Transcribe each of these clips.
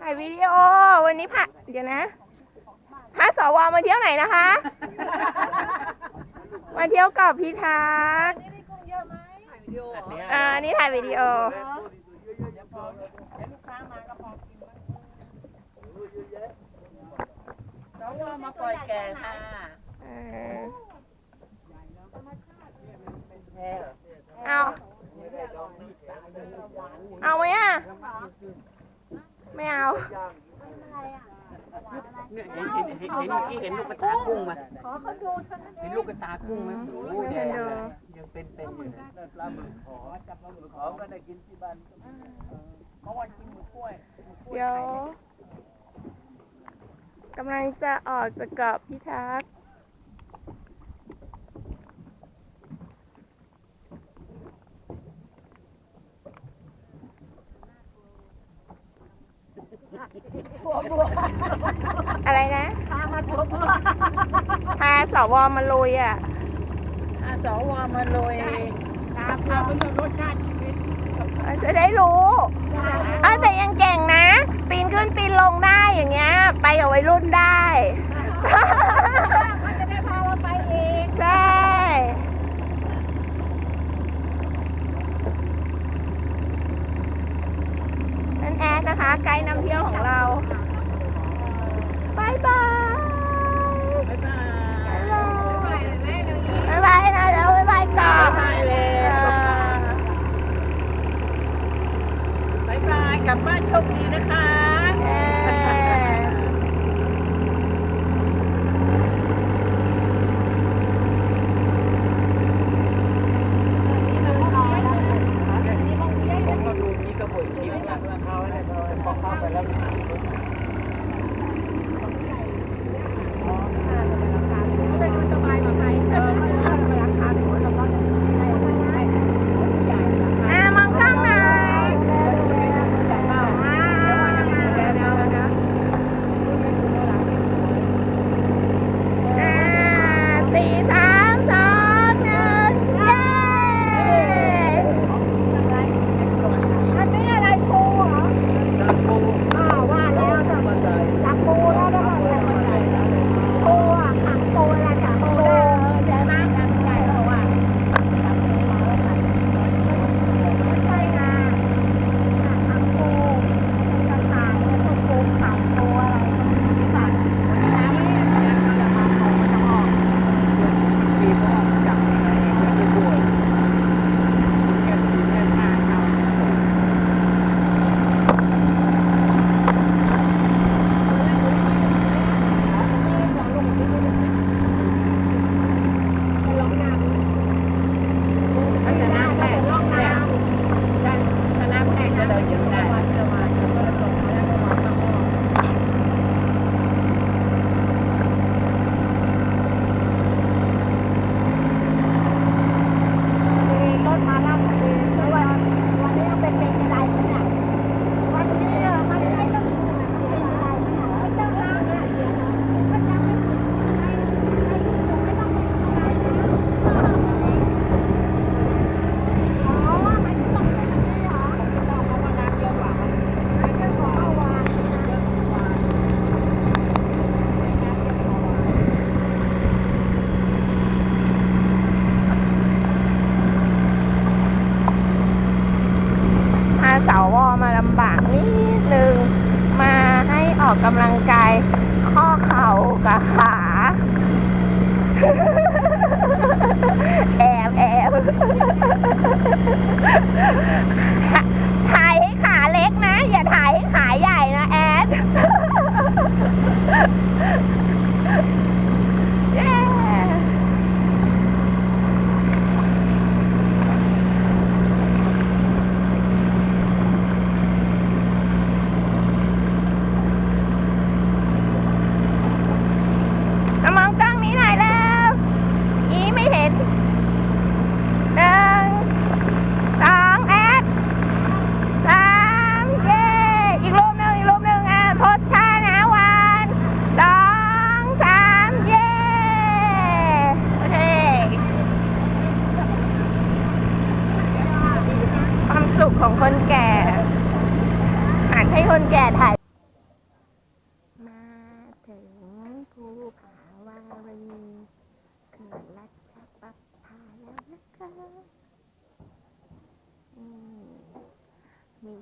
ถ่ายวิดีโอ วันนี้พระเดี๋ยวนะพระสวมาเที่ยวไหนนะคะ มาเที่ยวกับพี่ทักอ่านี่ถ่ายวิดีโอน้องว่ามาปล่อยแกค่ะเอา เอาไหมอะ ไม่เอาเนี่เห็นเห็นเห็นเมื่อกี้เห็นลูกกระตากุ้งมาเห็นลูกกระตากุ้งไหมโอ้ยแดงเยังเป็นเป็นอยู่ปลาหมึกขอจับปลาหมึกขอก็ได้กินที่บ้านเมื่อวันกินหมึกกล้วยเดี๋ยวกำลังจะออกจะกับพี่ทักษ อะไรนะ พามาชมพาสวมาลุยอะสวมาลุยพาพาไปดูรสชาติชีวิตจะได้รู้แต่ยังเก่งนะ ปีนขึ้นปีนลงได้อย่างเงี้ย ไปกับวัยรุ่นได้ายกลับบ้านโชคดีนะคะ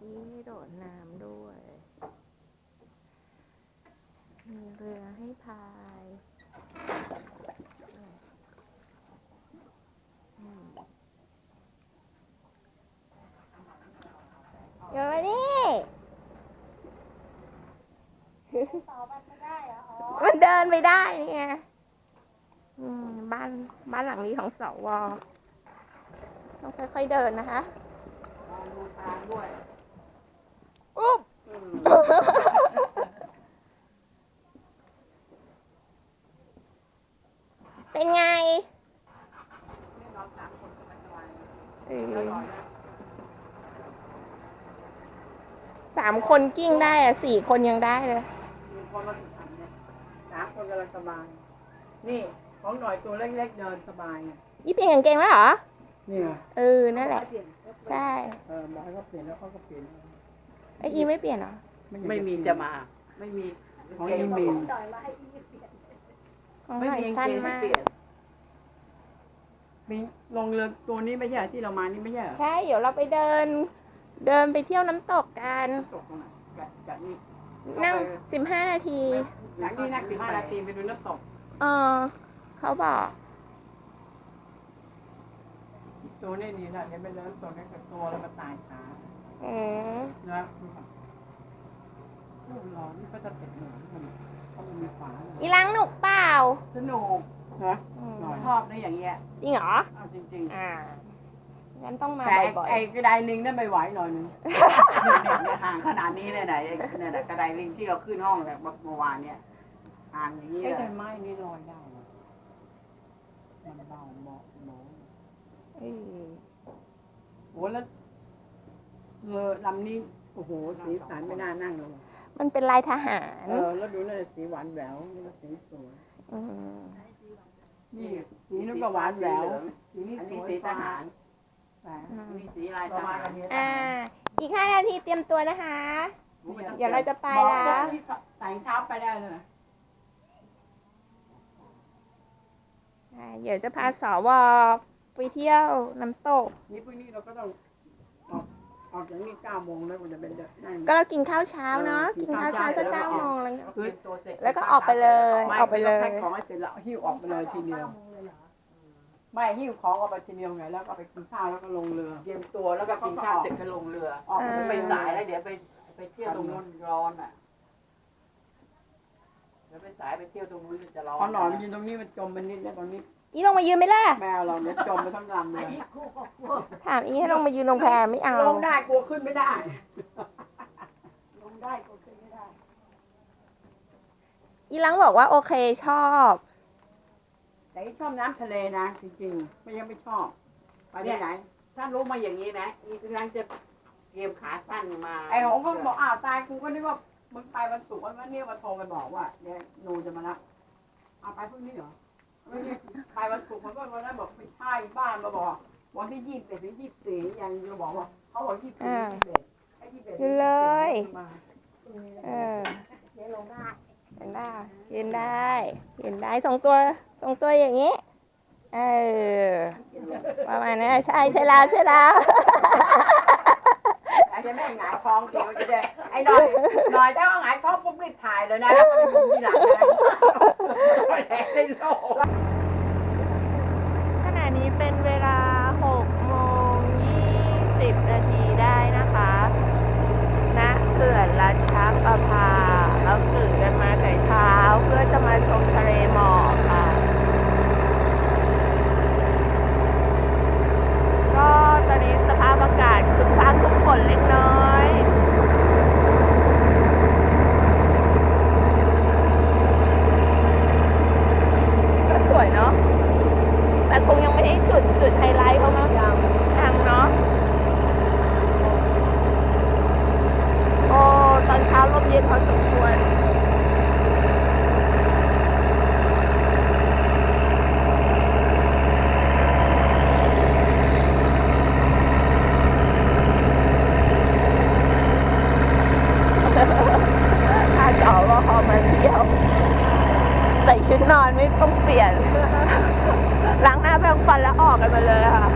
มีที่ให้โดดน้ำด้วย มีเรือให้พายอืมเดี๋ยวมานี่ มันเดินไปได้นี่ไงอืมบ้านบ้านหลังนี้ของสวต้องค่อยๆเดินนะคะดูทางด้วย อุ๊บเป็นไงเออสามคนกิ้งได้อะสี่คนยังได้เลย มีคนมาถึงอันเนี่ยสามคนกำลังสบาย นี่ของหน่อยตัวเล็กๆเดินสบายไงยี่เปลี่ยนกางเกงแล้วเหรอนี่ไงเออ นั่นแหละใช่ เออบอกให้เขาเปลี่ยนแล้วเขาก็เปลี่ยน ไออีไม่เปลี่ยนเหรอไม่มีจะมา ไม่มีของอีมีของไม่หน่อยมีสั้นเกงให้มากเปลี่ยนมีลงเรือตัวนี้ไม่ใช่เหรอที่เรามานี่ไม่ใช่เหรอใช่เดี๋ยวเราไปเดิน เดินไปเที่ยวน้ำตกกัน ตกตรงไหนกะกะนี่นั่งสิบห้านาทีหลังนี้นักสิบห้านาทีไปดูน้ำตกเออ เขาบอกตัวนี้ดีนะเดี๋ยวไปเดินตกกันกับตัวแล้วมาตายขา อืมนะลูกหลอนก็จะติดหนูมันเขามันมีฝาอีล้างหนุกเปล่าสนุกฮะอืมชอบนะอย่างเงี้ยจริงเหรอ เอาจริงอ่า งั้นต้องๆมาแต่ไอ้บ่อยไอ้กระไดลิงนั่นไม่ไหวหน่อยนึงเนี่ยห่างขนาดนี้เลยไหนเนี่ยนะกระไดลิงที่เราขึ้นห้องแบบเมื่อวานเนี่ยห่างอย่างนี้ไอ้เลยแต่ไม้นี่ลอยได้นะมันเบาเบาเบาๆเออโอ้แล้ว เรือลำนี้โอ้โหสีสันไม่น่านั่งเลยมันเป็นลายทหารเออแล้วดูเลยสีหวานแหววนี่ก็สีสวยอืมนี่สีนู้นก็หวานแหววสีนี้อันสนี้วยสีทหารแต่มีสีลายทหารอ่า อีกห้านาทีเตรียมตัวนะคะ เดี๋ยวเราจะไปบอกแล้วที่ใส่เท้าไปได้เลยอ่าเดี๋ยวจะพาสวไปเที่ยวน้ำตก นี่พรุ่งนี้เราก็ต้องอ อกออกจากนี่เก้าโมงแล้วมันจะเป็นเดินนั่ง ก็เรากินข้าวเช้าเนาะเออกิกินนข้าข้าววเช้าเช้าสักแล้วก็เก้าออกโมงอะไรเงี้ย คือแล้วก็ออกไปเลยไม่ออกไปเลยแพ็คของให้เสร็จแล้วหิ้วออกไปเลยทีเดียวไม่หิ้วของออกไปทีเดียวไงแล้วก็ไปกินข้าวแล้วก็ลงเรือเตรียมตัวแล้วก็กินข้าวเสร็จก็ลงเรือ ออกอ่าไปสายแล้วเดี๋ยวไปไปเที่ยวตรงนู้นร้อนอะเดี๋ยวไปสายไปเที่ยวตรงนู้นจะร้อนพอหนอนมันยืนตรงนี้มันจมมันนิดแล้วตรงนี้ อีลงมายืนไหมล่ะ แมวเราเนี่ยจมไปทั้งลำเลยถามอีให้ลงมายืนตรงแพไม่เอา ลงได้กลัวขึ้นไม่ได้ ลงได้กลัวขึ้นไม่ได้ อีลังบอกว่าโอเคชอบ แต่ชอบน้ำทะเลนะจริงๆ ไม่ยังไม่ชอบ ไปที่ไหน ถ้ารู้มาอย่างนี้นะ อีกนั้นจะเตรียมขาสั้นมา ไอ้หงก็บอกอ้าวตายกูก็นึกว่ามึงไปวันศุกร์วันนี้มาโทรไปบอกว่าเดี๋ยวหนูจะมารับเอาไปพรุ่งนี้เหรอ ไม่ใช่ไปวันศุกร์มันก็วันนั้นบอกไม่ใช่บ้านมาบอกวันที่ยี่สิบเอ็ดถึงยี่สิบสี่ยังจะบอกว่าเขาบอกยี่สิบสี่ยี่สิบเอ็ดไอ้ยี่สิบเอ็ดขึ้นเลยมาเออยืนได้ยืนได้ยืนได้ยืนได้ทรงตัวทรงตัวอย่างนี้ เออประมาณนั้นใช่ใช่แล้วใช่แล้วไอ้จะไม่หงายท้องเขียวจะได้ไอ้หน่อยหน่อยถ้าว่าหงายท้องปุ๊บรีบถ่ายเลยนะแล้วก็ไปมุมทีหลังนะ ไม่ได้ในโลกขณะนี้เป็นเวลา6โมง20นาทีได้นะคะณเขื่อนรัชประภาเราตื่นกันมาแต่เช้าเพื่อจะมาชมทะเลหมอกค่ะ ก็ตอนนี้สภาพอากาศคึกคักทุกฝนเล็กน้อย ก็สวยเนาะ แต่คงยังไม่ได้จุดจุดไฮไลท์เขามั้งยังยังเนาะ โอ้ ตอนเช้าลมเย็นพอสมควร ชุด นอนไม่ต้องเปลี่ยน ล้างหน้าแปรงฟันแล้วออกกันมาเลยค่ะ